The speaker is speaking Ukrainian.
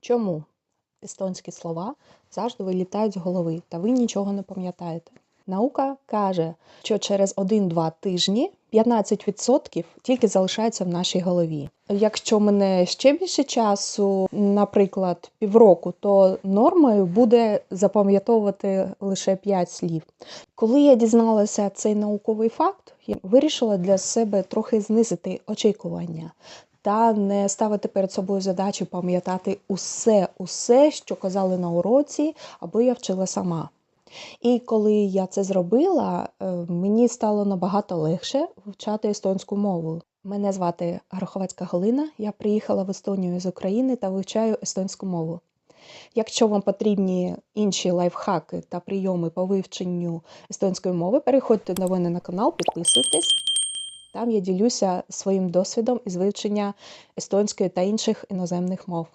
Чому естонські слова завжди вилітають з голови, та ви нічого не пам'ятаєте? Наука каже, що через 1-2 тижні 15% тільки залишається в нашій голові. Якщо мене ще більше часу, наприклад, півроку, то нормою буде запам'ятовувати лише 5 слів. Коли я дізналася цей науковий факт, я вирішила для себе трохи знизити очікування та не ставити перед собою задачу пам'ятати усе, усе, що казали на уроці, або я вчила сама. І коли я це зробила, е, мені стало набагато легше вивчати естонську мову. Мене звати Гороховецька Галина. Я приїхала в Естонію з України та вивчаю естонську мову. Якщо вам потрібні інші лайфхаки та прийоми по вивченню естонської мови, переходьте до мене на канал, підписуйтесь. Там я ділюся своїм досвідом із вивчення естонської та інших іноземних мов.